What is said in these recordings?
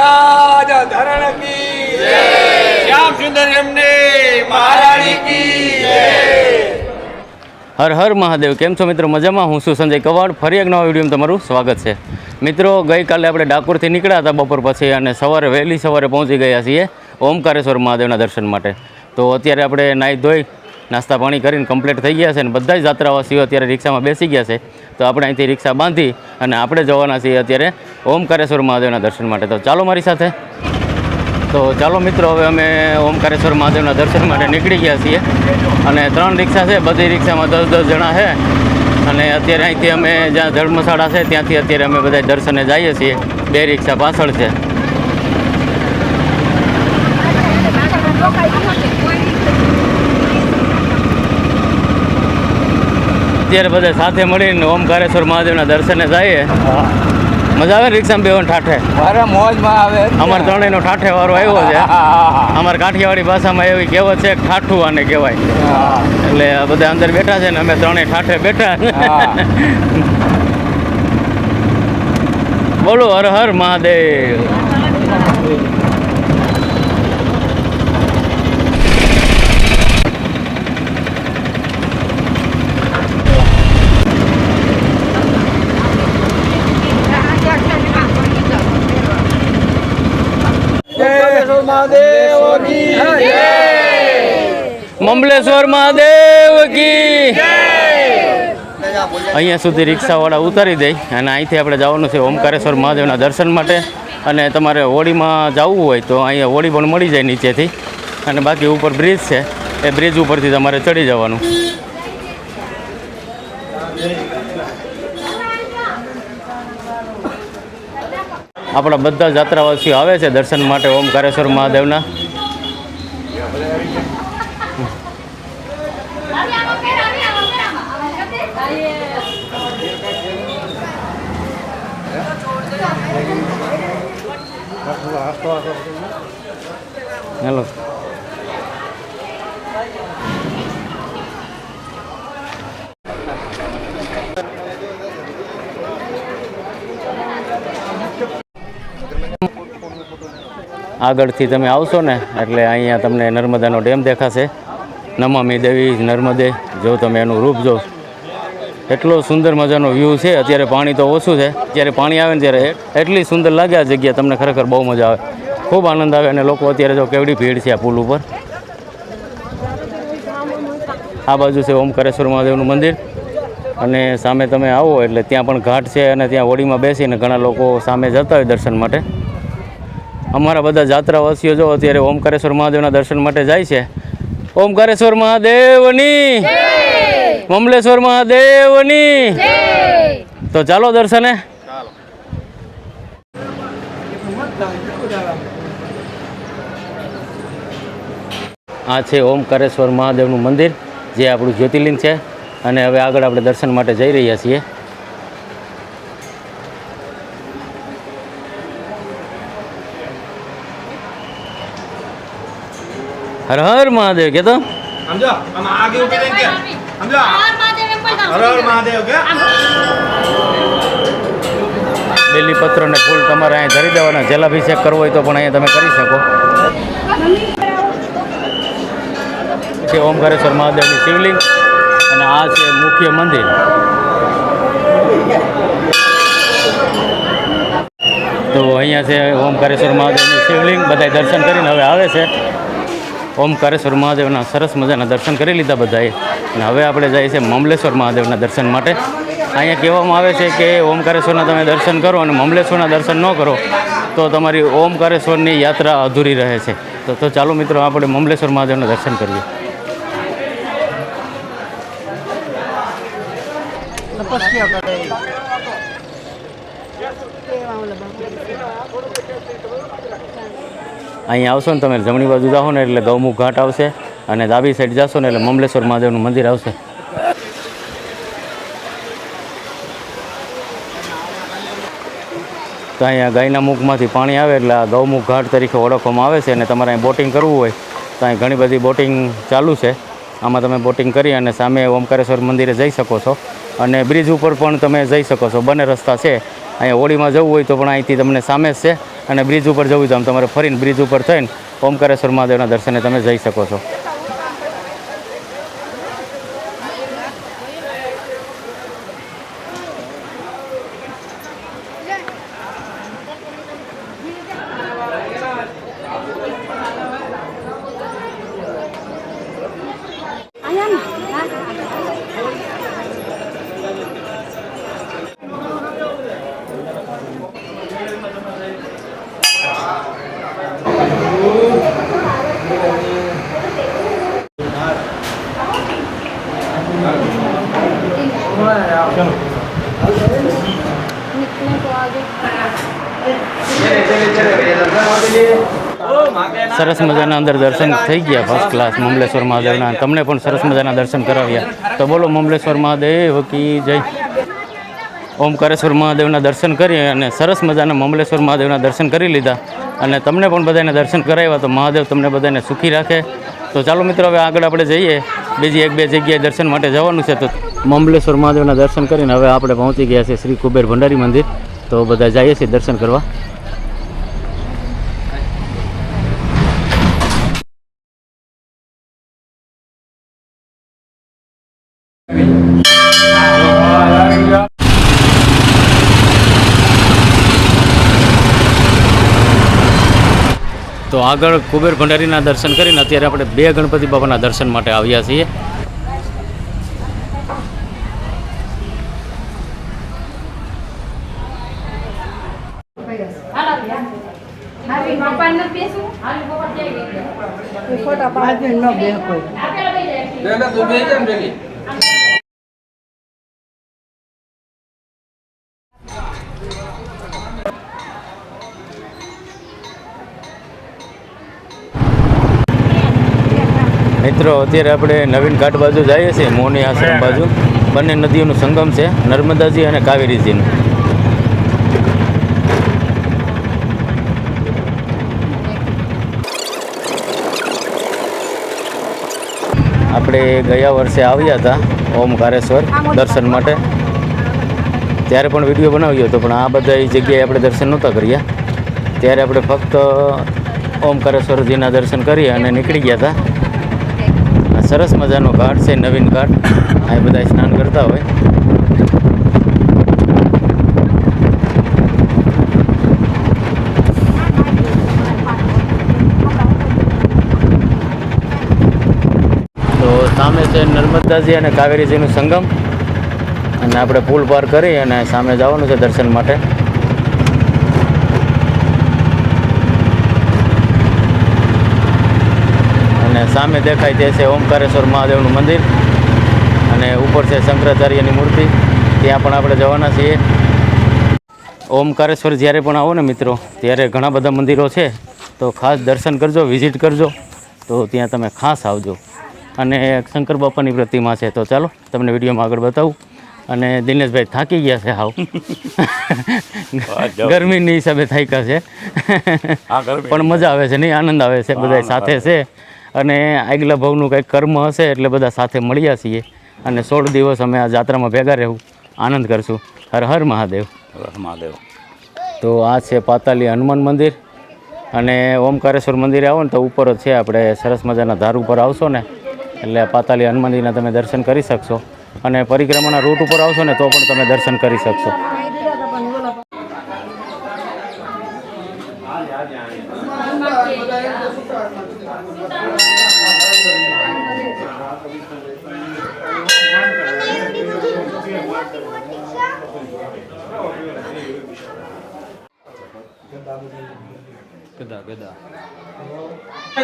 રાજ ધરણ કી શ્યામ સુંદર એમને મહારાણી કી હર હર મહાદેવ. કેમ છો મિત્રો? મજામાં? હું છું સંજય કવાડ. ફરી એક નવા વિડીયોમાં તમારું સ્વાગત છે. મિત્રો ગઈકાલે આપણે ડાકોરથી નીકળ્યા હતા બપોર પછી અને સવારે વહેલી સવારે પહોંચી ગયા છીએ ઓમકારેશ્વર મહાદેવના દર્શન માટે. તો અત્યારે આપણે નાહી ધોઈ નાસ્તા પાણી કરીને કમ્પ્લીટ થઈ ગયા છે અને બધા જ યાત્રાવાસીઓ અત્યારે રિક્ષામાં બેસી ગયા છે. તો આપણે અહીંથી રિક્ષા બાંધી અને આપણે જવાના છીએ અત્યારે ઓમકારેશ્વર મહાદેવના દર્શન માટે. તો ચાલો મારી સાથે. તો ચાલો મિત્રો, હવે અમે ઓમકારેશ્વર મહાદેવના દર્શન માટે નીકળી ગયા છીએ. અને ત્રણ રિક્ષા છે, બધી રિક્ષામાં દસ દસ જણા છે. અને અત્યારે અહીંથી અમે જ્યાં ધર્મશાળા છે ત્યાંથી અત્યારે અમે બધા દર્શને જઈએ છીએ. બે રિક્ષા પાછળ છે. અત્યારે બધા સાથે મળીને ઓમકારેશ્વર મહાદેવના દર્શને જઈએ. મજા આવે રિક્ષામાં બેવાનું ઠાઠે? મારા મોજમાં આવે અમારે ત્રણેયનો ઠાઠે વારો આવ્યો છે. અમારે કાઠિયાવાડી ભાષામાં એવી કહેવત છે ઠાઠું આને કહેવાય એટલે આ બધા અંદર બેઠા છે ને અમે ત્રણેય ઠાઠે બેઠા બોલો હર હર મહાદેવ. મહાદેવ કી મમલેશ્વર મહાદેવ કી અહીંયા સુધી રિક્ષાવાળા ઉતારી દે અને અહીંથી આપણે જવાનું છે ઓમકારેશ્વર મહાદેવના દર્શન માટે. અને તમારે હોળીમાં જવું હોય તો અહીંયા હોળી પણ મળી જાય નીચેથી. અને બાકી ઉપર બ્રિજ છે. એ બ્રિજ ઉપરથી તમારે ચડી જવાનું. આપણા બધા જાત્રાવાસીઓ આવે છે દર્શન માટે ઓમકારેશ્વર મહાદેવના. હેલો. આગળથી તમે આવશો ને, એટલે અહીંયા તમને નર્મદાનો ડેમ દેખાશે. નમામી દેવી, નર્મદે, જો તમે એનું રૂપ જો. એટલો સુંદર મજાનો વ્યૂ છે, અત્યારે પાણી તો ઓછું છે. જ્યારે પાણી આવે ને ત્યારે એટલી સુંદર લાગે આ જગ્યા, તમને ખરેખર બહુ મજા આવે. ખૂબ આનંદ આવે અને લોકો અત્યારે જો કેવડી ભીડ છે આ પુલ ઉપર. આ બાજુ છે ઓમકારેશ્વર મહાદેવનું મંદિર. અને સામે તમે આવો એટલે ત્યાં પણ ઘાટ છે અને ત્યાં હોડીમાં બેસીને ઘણા લોકો સામે જતા હોય દર્શન માટે. અમારા બધા જાત્રાવાસીઓ જો અત્યારે ઓમકારેશ્વર મહાદેવના દર્શન માટે જાય છે. ઓમકારેશ્વર મહાદેવની મમલેશ્વર મહાદેવની તો ચાલો દર્શને. આ છે ઓમકારેશ્વર મહાદેવનું મંદિર જે આપણું જ્યોતિર્લિંગ છે. અને હવે આગળ આપણે દર્શન માટે જઈ રહ્યા છીએ. હર હર મહાદેવ કે તો સમજો? આમ આગે ઊભી કે? સમજો? હર હર મહાદેવ કે? બેલીપત્ર ને ફૂલ તમારે અહીંયા ધરી દેવાના. જલાભિષેક કરવો હોય તો પણ અહીંયા તમે કરી શકો. છે ઓમકારેશ્વર મહાદેવની શિવલિંગ અને આ છે મુખ્ય મંદિર. તો અહીંયા છે ઓમકારેશ્વર મહાદેવની શિવલિંગ. બધા દર્શન કરીને હવે આવે છે. ઓમકારેશ્વર મહાદેવના સરસ મજાના દર્શન કરી લીધા બધાએ. અને હવે આપણે જઈએ છીએ મમલેશ્વર મહાદેવના દર્શન માટે. અહીંયા કહેવામાં આવે છે કે ઓમકારેશ્વરના તમે દર્શન કરો અને મમલેશ્વરના દર્શન ન કરો, તો તમારી ઓમકારેશ્વરની યાત્રા અધૂરી રહે છે. તો તો ચાલો મિત્રો, આપણે મમલેશ્વર મહાદેવના દર્શન કરીએ. અહીંયા આવશો ને તમે જમણી બાજુ જાઓ ને એટલે ગૌમુખ ઘાટ આવશે અને ડાબી સાઈડ જશો ને એટલે મમલેશ્વર મહાદેવનું મંદિર આવશે. તો અહીંયા ગાયના મુખમાંથી પાણી આવે એટલે આ ગૌમુખ ઘાટ તરીકે ઓળખવામાં આવે છે અને તમારે અહીં બોટિંગ કરવું હોય તો અહીં ઘણી બધી બોટિંગ ચાલુ છે. આમાં તમે બોટિંગ કરી અને સામે ઓમકારેશ્વર મંદિરે જઈ શકો છો. અને બ્રિજ ઉપર પણ તમે જઈ શકો છો. બંને રસ્તા છે. અહીંયા હોળીમાં જવું હોય તો પણ અહીંથી તમને સામે જ છે. અને બ્રિજ ઉપર જવું તો આમ તમારે ફરીને બ્રિજ ઉપર થઈને ઓમકારેશ્વર મહાદેવના દર્શને તમે જઈ શકો છો. સરસ મજાના અંદર દર્શન થઈ ગયા ફર્સ્ટ ક્લાસ મમલેશ્વર મહાદેવના. તમને પણ સરસ મજાના દર્શન કરાવ્યા. તો બોલો મમલેશ્વર મહાદેવ કી જય. ઓમકારેશ્વર મહાદેવના દર્શન કરી અને સરસ મજાના મમલેશ્વર મહાદેવના દર્શન કરી લીધા. અને તમને પણ બધાને દર્શન કરાવ્યા તો મહાદેવ તમને બધાને સુખી રાખે. તો ચાલો મિત્રો, હવે આગળ આપણે જઈએ. બીજી એક બે જગ્યાએ દર્શન માટે જવાનું છે તો મમલેશ્વર મહાદેવના દર્શન કરીને હવે આપણે પહોંચી ગયા છીએ શ્રી કુબેર ભંડારી મંદિર. તો બધા જઈએ છીએ દર્શન કરવા. તો આગળ કુબેર ભંડારીના દર્શન કરીને અત્યારે આપણે બે ગણપતિ બાપાના દર્શન માટે આવ્યા છીએ. મિત્રો, અત્યારે આપણે નવીન ઘાટ બાજુ જઈએ છીએ, મોની આશ્રમ બાજુ. બંને નદીઓનું સંગમ છે, નર્મદાજી અને કાવેરીજીનું. આપણે ગયા વર્ષે આવ્યા હતા ઓમકારેશ્વર દર્શન માટે. ત્યારે પણ વીડિયો બનાવ્યો હતો, પણ આ બધા જગ્યાએ આપણે દર્શન નહોતા કર્યા. ત્યારે આપણે ફક્ત ઓમકારેશ્વરજીના દર્શન કરી અને નીકળી ગયા હતા. સરસ મજાનો ઘાટ છે, નવીન ઘાટ. આ બધા સ્નાન કરતા હોય. તો સામે છે નર્મદાજી અને કાવેરીજીનું સંગમ. અને આપણે પુલ પાર કરી અને સામે જવાનું છે દર્શન માટે. અને સામે દેખાય તે છે ઓમકારેશ્વર મહાદેવનું મંદિર. અને ઉપર છે શંકરાચાર્યની મૂર્તિ. ત્યાં પણ આપણે જવાના છીએ. ઓમકારેશ્વર જ્યારે પણ આવો ને મિત્રો ત્યારે ઘણા બધા મંદિરો છે. તો ખાસ દર્શન કરજો વિઝિટ કરજો. તો ત્યાં તમે ખાસ આવજો. અને શંકર બાપાની પ્રતિમા છે. તો ચાલો તમને વિડીયોમાં આગળ બતાવું. અને દિનેશભાઈ થાકી ગયા છે હાવ. ગરમીની હિસાબે થાક્યા છે. પણ મજા આવે છે નહીં? આનંદ આવે છે બધા સાથે છે. અને આગલા ભાવનું કંઈક કર્મ હશે એટલે બધા સાથે મળ્યા છીએ. અને સોળ દિવસ અમે આ જાત્રામાં ભેગા રહેવું. આનંદ કરશું. હર હર મહાદેવ. હર મહાદેવ. તો આ છે પાતાલી હનુમાન મંદિર. અને ઓમકારેશ્વર મંદિરે આવો ને તો ઉપર જ છે આપણે સરસ મજાના ધાર ઉપર આવશો ને એટલે પાતાલી હનુમાનજીના તમે દર્શન કરી શકશો. અને પરિક્રમાના રૂટ ઉપર આવશો ને તો પણ તમે દર્શન કરી શકશો.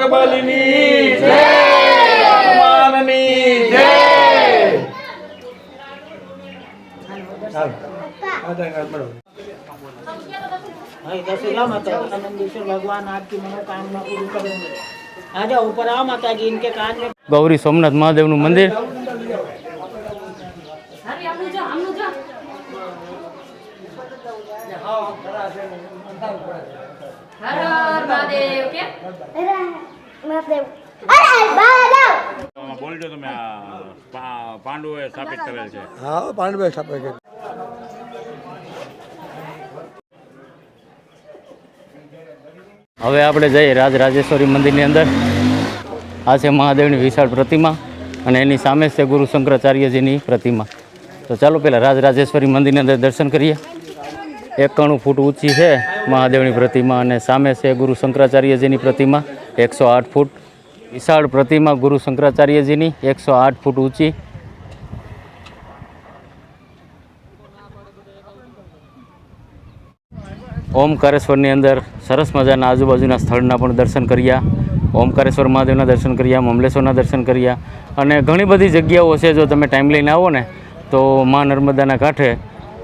કબાલીની જય હનુમાનની જય હા, દસે જાઓ माता नंदीश्वर भगवान आपकी मनोकामना पूरी करेंगे आ जाओ ऊपर आओ माता जी इनके कान में ગૌરી સોમનાથ મહાદેવનું મંદિર હર હર મહાદેવ કે બોલજો તમે આ પા- પાંડવોએ સ્થાપિત કરેલ છે. હા પાંડવે હવે આપણે જઈએ રાજ રાજેશ્વરી મંદિરની અંદર. આ છે મહાદેવની વિશાળ પ્રતિમા અને એની સામે છે ગુરુ શંકરાચાર્યજીની પ્રતિમા. તો ચાલો પહેલાં રાજરાજેશ્વરી મંદિરની અંદર દર્શન કરીએ. એકાણું ફૂટ ઊંચી છે મહાદેવની પ્રતિમા અને સામે છે ગુરુ શંકરાચાર્યજીની પ્રતિમા, એકસો આઠ ફૂટ વિશાળ પ્રતિમા ગુરુ શંકરાચાર્યજીની, એકસો આઠ ફૂટ ઊંચી. ઓમકારેશ્વરની અંદર સરસ મજાના આજુબાજુના સ્થળના પણ દર્શન કર્યા. ઓમકારેશ્વર મહાદેવના દર્શન કર્યા, મમલેશ્વરના દર્શન કર્યા અને ઘણી બધી જગ્યાઓ છે જો તમે ટાઈમ લઈને આવો ને, તો મા નર્મદાના કાંઠે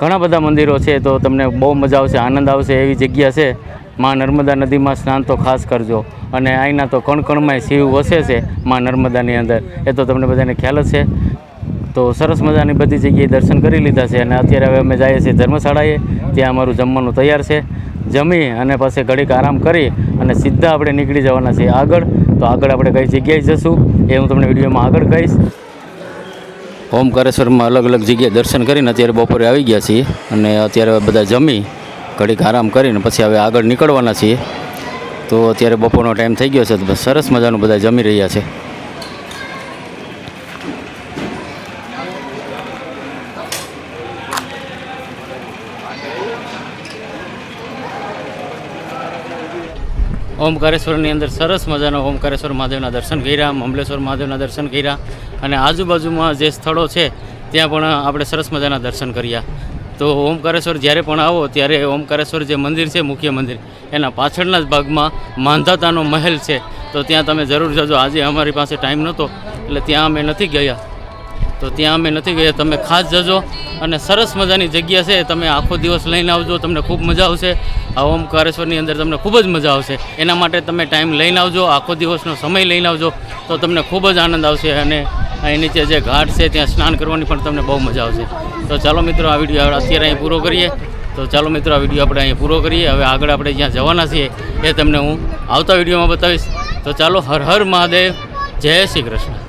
ઘણા બધા મંદિરો છે તો તમને બહુ મજા આવશે, આનંદ આવશે, એવી જગ્યા છે. મા નર્મદા નદીમાં સ્નાન તો ખાસ કરજો. અને અહીંના તો કણ કણમાંય શિવ વસે છે મા નર્મદાની અંદર. એ તો તમને બધાને ખ્યાલ જ છે તો સરસ મજાની બધી જગ્યાએ દર્શન કરી લીધા છે અને અત્યારે હવે અમે જઈએ છીએ ધર્મશાળાએ. ત્યાં અમારું જમવાનું તૈયાર છે. જમી અને પછી ઘડીક આરામ કરી અને સીધા આપણે નીકળી જવાના છીએ આગળ. તો આગળ આપણે કઈ જગ્યાએ જશું એ હું તમને વિડીયોમાં આગળ કહીશ. ઓમકારેશ્વરમાં અલગ અલગ જગ્યાએ દર્શન કરીને અત્યારે બપોરે આવી ગયા છીએ અને અત્યારે બધા જમી ઘડીક આરામ કરીને પછી હવે આગળ નીકળવાના છીએ. તો અત્યારે બપોરનો ટાઈમ થઈ ગયો છે. સરસ મજાનું બધા જમી રહ્યા છે. ઓમકારેશ્વરની અંદર સરસ મજાના ઓમકારેશ્વર મહાદેવના દર્શન કર્યા, મમલેશ્વર મહાદેવના દર્શન કર્યા અને આજુબાજુમાં જે સ્થળો છે, ત્યાં પણ આપણે સરસ મજાના દર્શન કર્યા. તો ઓમકારેશ્વર જ્યારે પણ આવો, ત્યારે ઓમકારેશ્વર જે મંદિર છે, મુખ્ય મંદિર, એના પાછળના જ ભાગમાં માંધાતાનો મહેલ છે. તો ત્યાં તમે જરૂર જજો. આજે અમારી પાસે ટાઈમ નહોતો, એટલે ત્યાં અમે નથી ગયા. તો ત્યાં અમે નથી ગયા. તમે ખાસ જજો અને સરસ મજાની જગ્યા છે. તમે આખો દિવસ લઈને આવજો. તમને ખૂબ મજા આવશે. આ ઓમકારેશ્વરની અંદર તમને ખૂબ જ મજા આવશે. એના માટે તમે ટાઈમ લઈને આવજો. આખો દિવસનો સમય લઈને આવજો. તો તમને ખૂબ જ આનંદ આવશે અને અહીં નીચે જે ઘાટ છે, ત્યાં સ્નાન કરવાની પણ તમને બહુ મજા આવશે. તો ચાલો મિત્રો, આ વીડિયો અત્યારે અહીં પૂરો કરીએ. તો ચાલો મિત્રો, આ વીડિયો આપણે અહીં પૂરો કરીએ. હવે આગળ આપણે જ્યાં જવાના છીએ, એ તમને હું આવતા વિડીયોમાં બતાવીશ. તો ચાલો હર હર મહાદેવ. જય શ્રી કૃષ્ણ.